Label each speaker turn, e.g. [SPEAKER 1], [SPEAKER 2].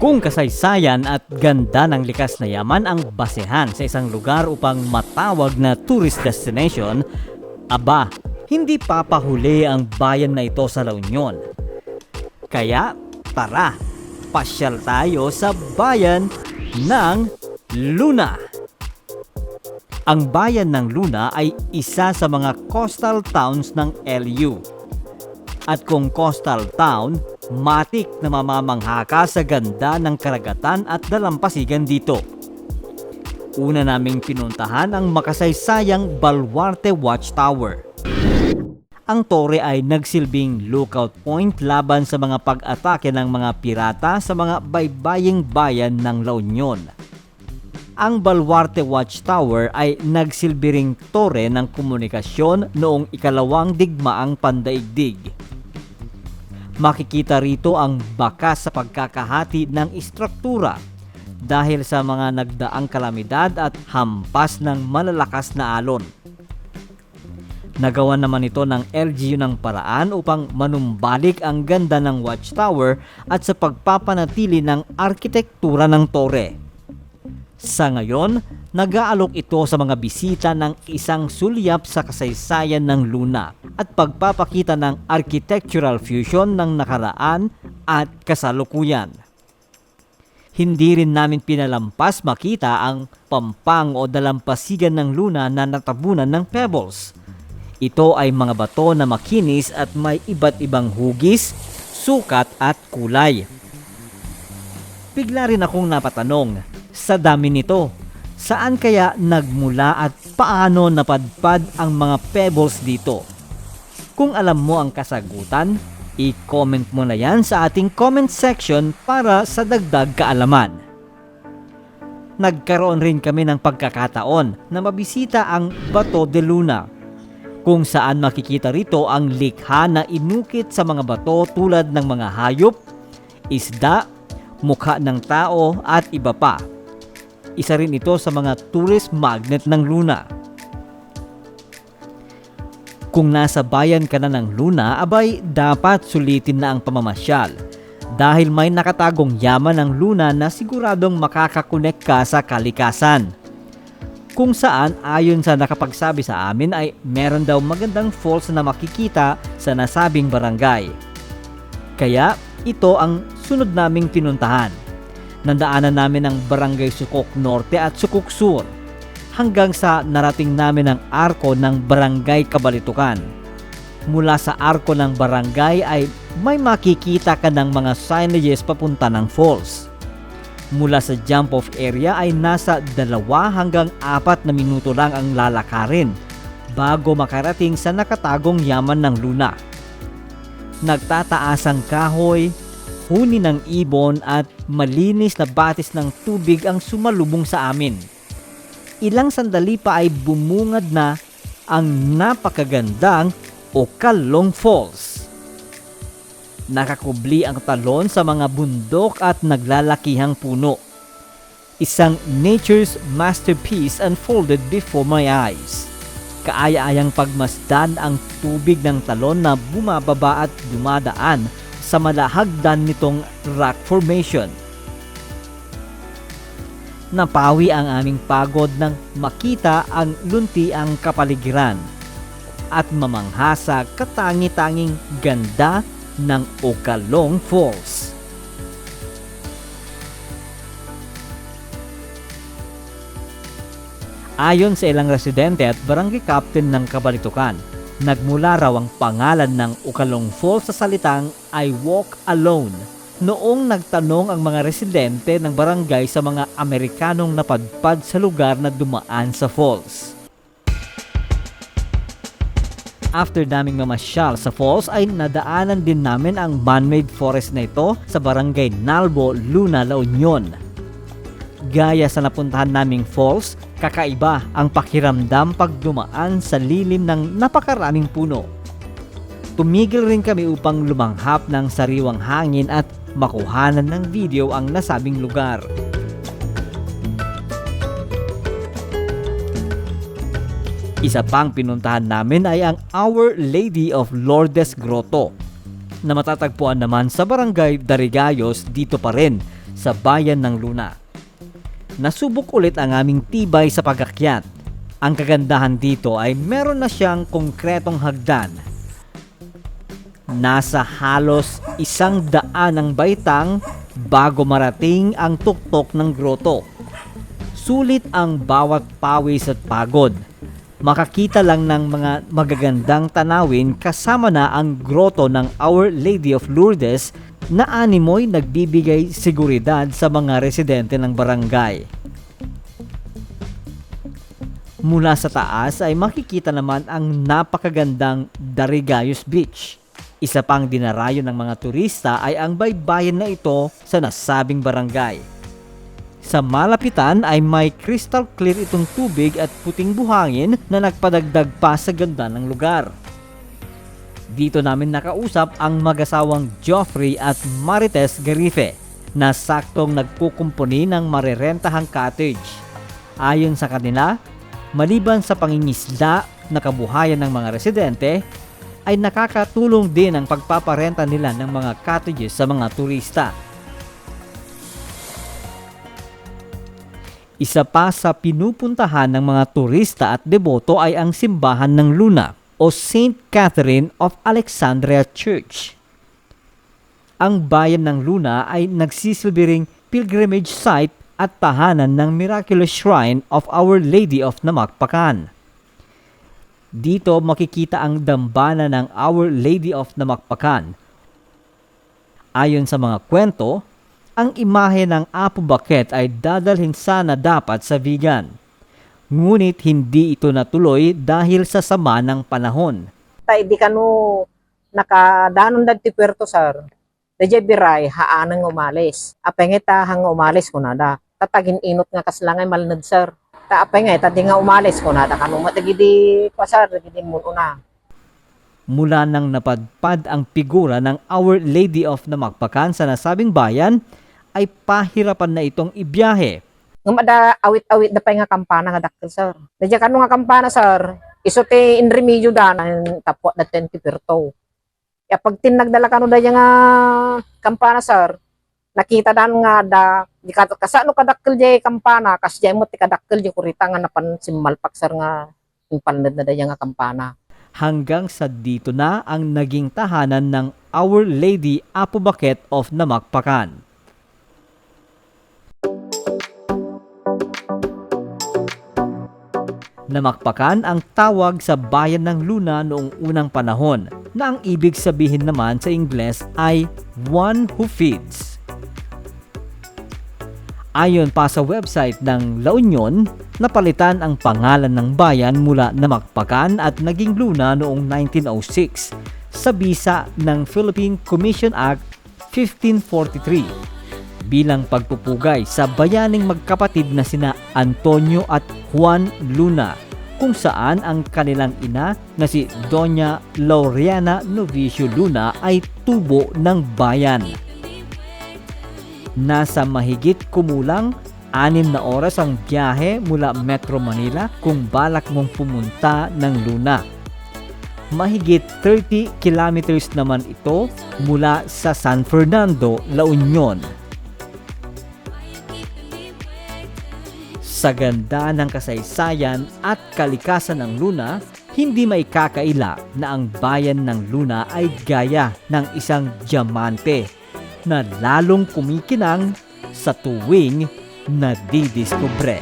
[SPEAKER 1] Kung kasaysayan at ganda ng likas na yaman ang basehan sa isang lugar upang matawag na tourist destination, aba, hindi papahuli ang bayan na ito sa La Union. Kaya, tara, pasyal tayo sa bayan ng Luna. Ang bayan ng Luna ay isa sa mga coastal towns ng LU. At kung coastal town, matik na mamamangha ka sa ganda ng karagatan at dalampasigan dito. Una naming pinuntahan ang makasaysayang Baluarte Watchtower. Ang tore ay nagsilbing lookout point laban sa mga pag-atake ng mga pirata sa mga baybaying bayan ng La Union. Ang Baluarte Watchtower ay nagsilbi ring tore ng komunikasyon noong ikalawang digmaang pandaigdig makikita rito ang bakas sa pagkakahati ng istruktura dahil sa mga nagdaang kalamidad at hampas ng malalakas na alon. Nagawa naman ito ng LGU ng paraan upang manumbalik ang ganda ng watchtower at sa pagpapanatili ng arkitektura ng tore. Sa ngayon, nag-aalok ito sa mga bisita ng isang sulyap sa kasaysayan ng Luna at pagpapakita ng architectural fusion ng nakaraan at kasalukuyan. Hindi rin namin pinalampas makita ang pampang o dalampasigan ng Luna na natabunan ng pebbles. Ito ay mga bato na makinis at may iba't ibang hugis, sukat at kulay. Bigla rin akong napatanong, sa dami nito, saan kaya nagmula at paano napadpad ang mga pebbles dito? Kung alam mo ang kasagutan, i-comment mo na yan sa ating comment section para sa dagdag kaalaman. Nagkaroon rin kami ng pagkakataon na mabisita ang Bato de Luna, kung saan makikita rito ang likha na inukit sa mga bato tulad ng mga hayop, isda, mukha ng tao at iba pa. Isa rin ito sa mga tourist magnet ng Luna. Kung nasa bayan ka na ng Luna, abay dapat sulitin na ang pamamasyal dahil may nakatagong yaman ng Luna na siguradong makakakonek ka sa kalikasan. Kung saan ayon sa nakapagsabi sa amin ay meron daw magandang falls na makikita sa nasabing barangay. Kaya ito ang sunod naming pinuntahan. Nandaanan namin ang Barangay Sukok Norte at Sukok Sur hanggang sa narating namin ang arko ng Barangay Kabalitukan. Mula sa arko ng barangay ay may makikita ka ng mga signages papunta ng falls. Mula sa jump off area ay nasa dalawa hanggang apat na minuto lang ang lalakarin bago makarating sa nakatagong yaman ng luna. Nagtataas ang kahoy, huni ng ibon at malinis na batis ng tubig ang sumalubong sa amin. Ilang sandali pa ay bumungad na ang napakagandang Okalong Falls. Nakakubli ang talon sa mga bundok at naglalakihang puno. Isang nature's masterpiece unfolded before my eyes. Kaaya-ayang pagmasdan ang tubig ng talon na bumababa at dumadaan sa malahagdan nitong rock formation. Napawi ang aming pagod nang makita ang lunti ang kapaligiran at mamangha sa katangi-tanging ganda ng Okalong Falls. Ayon sa ilang residente at barangay captain ng Kabalitukan, nagmula raw ang pangalan ng Ukalong Falls sa salitang I walk alone noong nagtanong ang mga residente ng barangay sa mga Amerikanong napadpad sa lugar na dumaan sa falls. After daming mamasyal sa falls ay nadaanan din namin ang man-made forest na ito sa barangay Nalbo, Luna, La Union. Gaya sa napuntahan naming falls, kakaiba ang pakiramdam pag dumaan sa lilim ng napakaraming puno. Tumigil rin kami upang lumanghap ng sariwang hangin at makuhanan ng video ang nasabing lugar. Isa pang pinuntahan namin ay ang Our Lady of Lourdes Grotto na matatagpuan naman sa barangay Darigayos dito pa rin sa bayan ng Luna. Nasubok ulit ang aming tibay sa pagakyat. Ang kagandahan dito ay meron na siyang konkretong hagdan. Nasa halos isang daan ang baitang bago marating ang tuktok ng groto. Sulit ang bawat pawis at pagod. Makakita lang ng mga magagandang tanawin kasama na ang groto ng Our Lady of Lourdes na animoy nagbibigay seguridad sa mga residente ng barangay. Mula sa taas ay makikita naman ang napakagandang Darigayos Beach. Isa pang dinarayo ng mga turista ay ang baybayin na ito sa nasabing barangay. Sa malapitan ay may crystal clear itong tubig at puting buhangin na nagpadagdag pa sa ganda ng lugar. Dito namin nakausap ang mag-asawang Joffrey at Marites Garife na saktong nagkukumpuni ng marerentahang cottage. Ayon sa kanila, maliban sa pangingisda na kabuhayan ng mga residente, ay nakakatulong din ang pagpaparenta nila ng mga cottages sa mga turista. Isa pa sa pinupuntahan ng mga turista at deboto ay ang simbahan ng Luna o St. Catherine of Alexandria Church. Ang bayan ng Luna ay nagsisilbiring pilgrimage site at tahanan ng miraculous shrine of Our Lady of Namakpakan. Dito makikita ang dambana ng Our Lady of Namakpakan. Ayon sa mga kwento, ang imahe ng Apo Baket ay dadalhin sana dapat sa vegan. Ngunit hindi ito natuloy dahil sa sama ng panahon.
[SPEAKER 2] tay di kanu nakadanon dagti puerto sir. Dajay biray haanang umalis. Apengeta hang umalis ko nada. Tatagin inot nga kaslangay malnad sir. Ta apengay tadi nga umalis ko nada kanu matagidi pasar gidi muna.
[SPEAKER 1] Mula nang napadpad ang figura ng Our Lady of Namakpakan sa nasabing bayan, ay pahirapan na itong ibiyahe
[SPEAKER 2] Nga mada awit-awit da pay nga kampana nga dakkel sir. Dajay kanu nga kampana sir. Isote in remedyo da na tapwa da 20 puerto. Ya pag tinagdala kanu da nga kampana sir. Nakita dan nga da di ka kasano kadakkel jay kampana kas jay mo ti kadakkel jay kurita nga napan simmalpak sir nga impalned na da nga kampana.
[SPEAKER 1] hanggang sa dito na ang naging tahanan ng Our Lady Apo Baket of Namakpakan. Namakpakan ang tawag sa bayan ng Luna noong unang panahon na ang ibig sabihin naman sa Ingles ay one who feeds. Ayon pa sa website ng La Union, napalitan ang pangalan ng bayan mula Namakpakan at naging Luna noong 1906 sa bisa ng Philippine Commission Act 1543 bilang pagpupugay sa bayaning magkapatid na sina Antonio at Juan Luna kung saan ang kanilang ina na si Doña Laureana Novicio Luna ay tubo ng bayan. Nasa mahigit kumulang anim na oras ang biyahe mula Metro Manila kung balak mong pumunta ng Luna. Mahigit 30 kilometers naman ito mula sa San Fernando, La Union. Sa ganda ng kasaysayan at kalikasan ng Luna, hindi may kakaila na ang bayan ng Luna ay gaya ng isang diamante na lalong kumikinang sa tuwing nadidiskubre.